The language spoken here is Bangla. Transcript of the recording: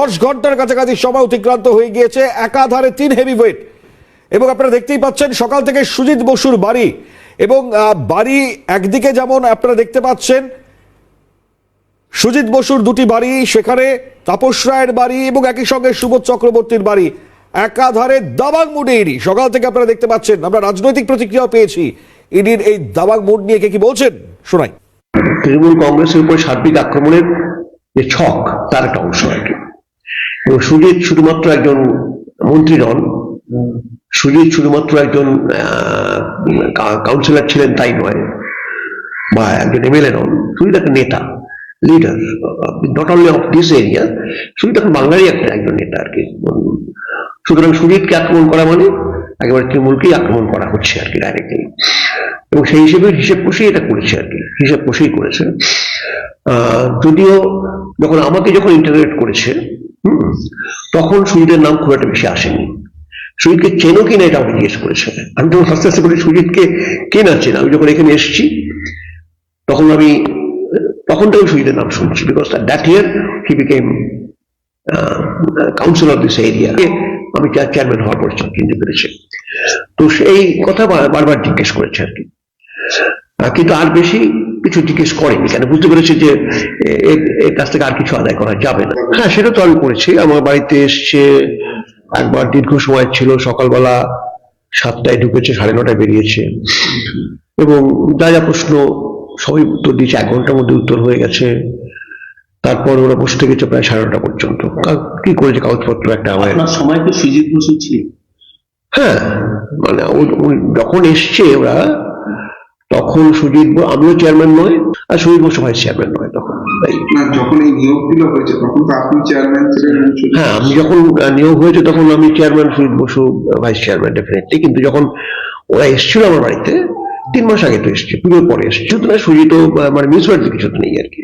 দশ ঘণ্টার কাছাকাছি সময় অতিক্রান্ত হয়ে গিয়েছে একাধারে তিন হেভি ওয়েট এবং আপনারা দেখতেই পাচ্ছেন, সকাল থেকে সুজিত বসুর বাড়ি। এবং বাড়ি একদিকে যেমন আপনারা দেখতে পাচ্ছেন, সুজিত বসুর দুটি বাড়ি, সেখানে তাপস রায়ের বাড়ি এবং একই সঙ্গে সুবোধ চক্রবর্তীর বাড়ি। একাধারে দাবাং মুডে ইডি সকাল থেকে আপনারা দেখতে পাচ্ছেন, আমরা রাজনৈতিক প্রতিক্রিয়াও পেয়েছি। ইডির এই দাবাং মুড নিয়ে কে কি বলছেন, শোনাই। তৃণমূল কংগ্রেসের উপর সার্বিক আক্রমণের যে ছক, তার একটা অংশ আর কি। এবং সুজিত শুধুমাত্র একজন মন্ত্রী নন। সুজিত শুধুমাত্র একজন কাউন্সিলর ছিলেন, তাই নয়। বা একজন এমএলএ নন। সুজিত একটা নেতা leader not only of this area Sujit এখন বাংলারই একটা, একজন নেতা আর কি। সুতরাং সুজিতকে আক্রমণ করা মানে একেবারে তৃণমূলকেই আক্রমণ করা হচ্ছে আর কি ডাইরেক্টলি এবং সেই হিসেবে হিসেব কষেই এটা করেছে আর কি, হিসেব কষেই করেছে। যদিও যখন আমাকে যখন ইন্টারনেট করেছে তখন সুজিতের নাম খুব একটা বেশি আসেনি। সুজিতকে চেনো কিনা এটা আমাকে জিজ্ঞেস করেছে। আমি যখন আস্তে আস্তে বলি সুজিতকে কে না চেনা? আমি যখন এখানে এসেছি, তখন আমি, তখন থেকে সুজিতের নাম শুনছি because that year he became council of this area আমি চেয়ারম্যান হওয়ার পর চিনতে পেরেছি। তো সেই কথা বার- বারবার জিজ্ঞেস করেছে আর কি। কিন্তু আর বেশি কিছু জিজ্ঞেস করেনি কেন? বুঝতে পেরেছে যে এর এর কাছ থেকে আর কিছু আদায় করা যাবে না। হ্যাঁ সেটা তো আমি করেছি। আমার বাড়িতে এসছে একবার দীর্ঘ সময় ছিল সকালবেলা সাতটায় ঢুকেছে সাড়ে নটায় বেরিয়েছে। এবং যা যা প্রশ্ন সবই উত্তর দিয়েছে। এক ঘণ্টার মধ্যে উত্তর হয়ে গেছে। তারপর ওরা বসে থেকেছে প্রায় সাড়ে নটা পর্যন্ত। কি করেছে কাগজপত্র একটা আমার সময় তো সুজিত বসু হ্যাঁ মানে যখন এসছে ওরা তখন সুজিত আমিও চেয়ারম্যান নয় আর সুজিত বসু ভাই চেয়ারম্যান নয় তখন। যখন এই নিয়োগগুলো হয়েছে তখন তো আপনি চেয়ারম্যান ছিলেন হ্যাঁ আমি যখন নিয়োগ হয়েছে তখন আমি chairman Sujit Basu vice chairman definitely কিন্তু যখন ওরা এসেছিল আমার বাড়িতে তিন মাস আগে তো এসছে পুজোর পরে এসছে। সুজিত মানে মিউনিসিপালিটি কিছু নেই আর কি।